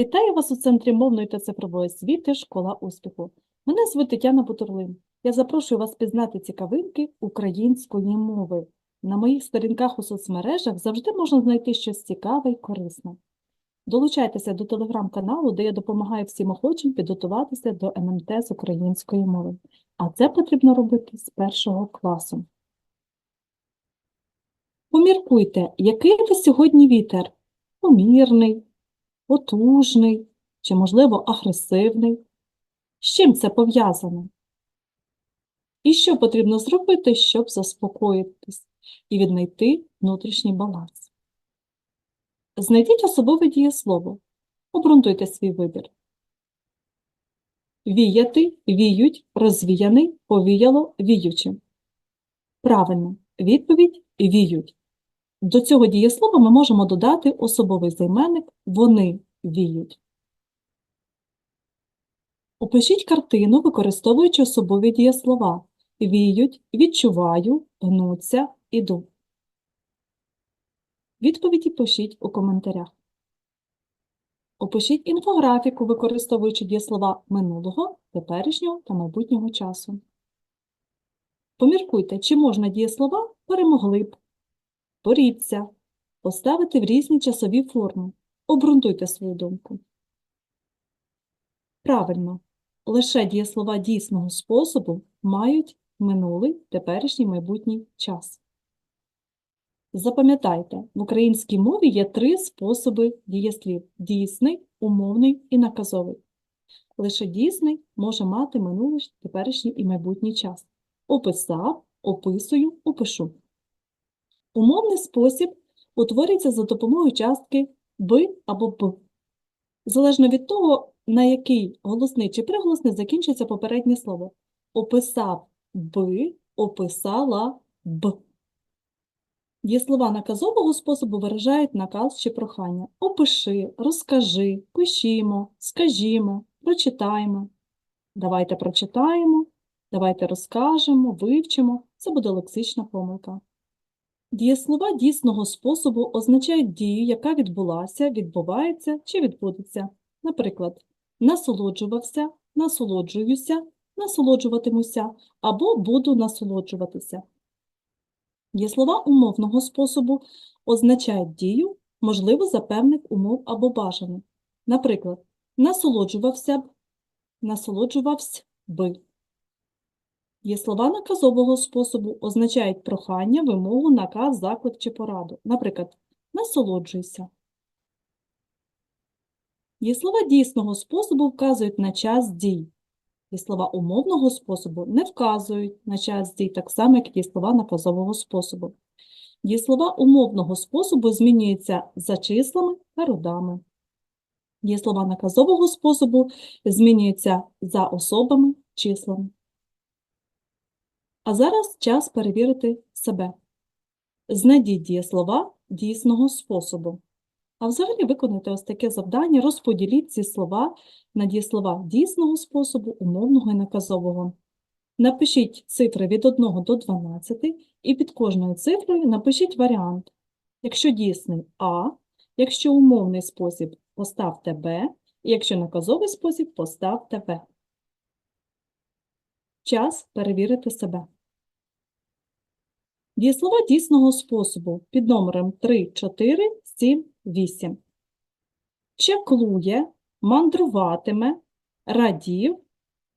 Вітаю вас у Центрі мовної та цифрової освіти Школа успіху. Мене звуть Тетяна Бутурлин. Я запрошую вас пізнати цікавинки української мови. На моїх сторінках у соцмережах завжди можна знайти щось цікаве і корисне. Долучайтеся до телеграм-каналу, де я допомагаю всім охочим підготуватися до ММТ з української мови. А це потрібно робити з першого класу. Поміркуйте, який ви сьогодні вітер? Помірний, потужний чи, можливо, агресивний. З чим це пов'язано? І що потрібно зробити, щоб заспокоїтись і віднайти внутрішній баланс? Знайдіть особове дієслово. Обґрунтуйте свій вибір. Віяти, віють, розвіяний, повіяло, віючи. Правильно, відповідь віють. До цього дієслова ми можемо додати особовий займенник «вони віють». Опишіть картину, використовуючи особові дієслова «віють», «відчуваю», «гнуться», «іду». Відповіді пишіть у коментарях. Опишіть інфографіку, використовуючи дієслова минулого, теперішнього та майбутнього часу. Поміркуйте, чи можна дієслова перемогли б, боріться, поставити в різні часові форми. Обґрунтуйте свою думку. Правильно, лише дієслова дійсного способу мають минулий, теперішній, майбутній час. Запам'ятайте, в українській мові є три способи дієслів – дійсний, умовний і наказовий. Лише дійсний може мати минулий, теперішній і майбутній час. Описав, описую, опишу. Умовний спосіб утворюється за допомогою частки «би» або «б». Залежно від того, на який голосний чи приголосний закінчиться попереднє слово. Описав «би», описала «б». Дієслова наказового способу виражають наказ чи прохання. Опиши, розкажи, пишімо, скажімо, прочитаємо. Давайте прочитаємо, давайте розкажемо, вивчимо. Це буде лексична помилка. Дієслова дійсного способу означають дію, яка відбулася, відбувається чи відбудеться. Наприклад, насолоджувався, насолоджуюся, насолоджуватимуся або буду насолоджуватися. Дієслова умовного способу означають дію, можливо, за певних умов або бажаних. Наприклад, насолоджувався б, насолоджувався би. Дієслова наказового способу означають прохання, вимогу, наказ, заклик чи пораду. Наприклад, насолоджуйся. Дієслова дійсного способу вказують на час дій. Дієслова умовного способу не вказують на час дій, так само, як і дієслова наказового способу. Дієслова умовного способу змінюються за числами та родами. Дієслова наказового способу змінюються за особами, числами. А зараз час перевірити себе. Знайдіть дієслова дійсного способу. А взагалі виконайте ось таке завдання, розподіліть ці слова на дієслова дійсного способу, умовного і наказового. Напишіть цифри від 1 до 12 і під кожною цифрою напишіть варіант. Якщо дійсний А, якщо умовний спосіб поставте Б, і якщо наказовий спосіб поставте В. Час перевірити себе. Дієслова дійсного способу під номером 3, 4, 7, 8. Чаклує, мандруватиме, радів,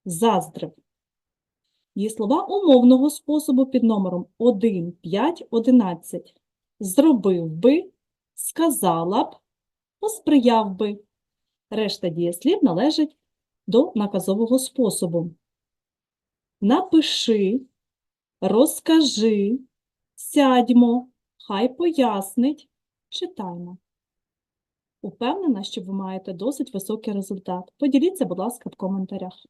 заздрив. Дієслова умовного способу під номером 1, 5, 11. Зробив би, сказала б, посприяв би. Решта дієслів належить до наказового способу. Напиши, розкажи, сядьмо, хай пояснить, читаймо. Упевнена, що ви маєте досить високий результат. Поділіться, будь ласка, в коментарях.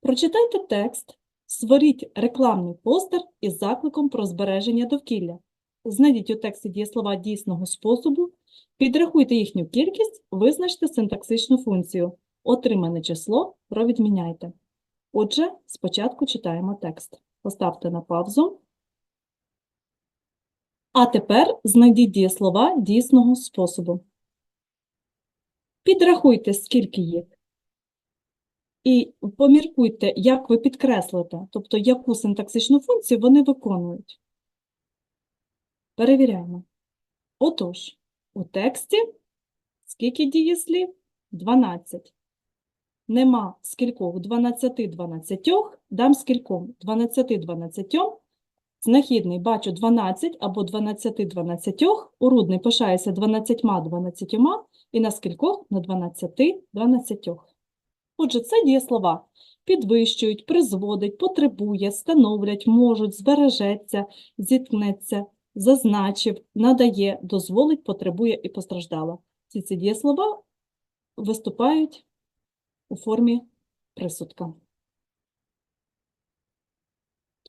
Прочитайте текст, створіть рекламний постер із закликом про збереження довкілля. Знайдіть у тексті дієслова дійсного способу, підрахуйте їхню кількість, визначте синтаксичну функцію. Отримане число провідміняйте. Отже, спочатку читаємо текст. Поставте на паузу. А тепер знайдіть дієслова дійсного способу. Підрахуйте, скільки їх. І поміркуйте, як ви підкреслите, тобто яку синтаксичну функцію вони виконують. Перевіряємо. Отож, у тексті скільки дієслів? 12. Нема скількох 12 12, дам скільком 12 12. Знахідний бачу 12 або 12 12, урудний пишається 12 12 і на скількох на 12 12. Отже, це дієслова підвищують, призводить, потребує, становлять, можуть, збережеться, зіткнеться, зазначив, надає, дозволить, потребує і постраждала. Всі ці дієслова виступають у формі присудка.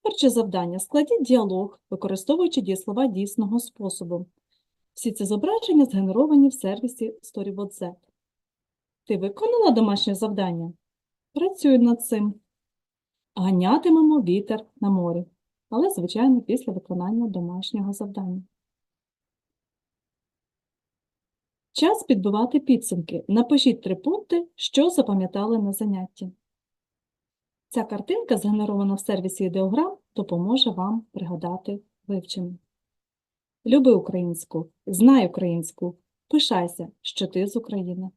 Творче завдання. Складіть діалог, використовуючи дієслова дійсного способу. Всі ці зображення згенеровані в сервісі StoryBot-Z. Ти виконала домашнє завдання? Працюй над цим. Ганятимемо вітер на морі, але, звичайно, після виконання домашнього завдання. Час підбивати підсумки. Напишіть три пункти, що запам'ятали на занятті. Ця картинка, згенерована в сервісі ідеограм, допоможе вам пригадати вивчення. Люби українську, знай українську, пишайся, що ти з України.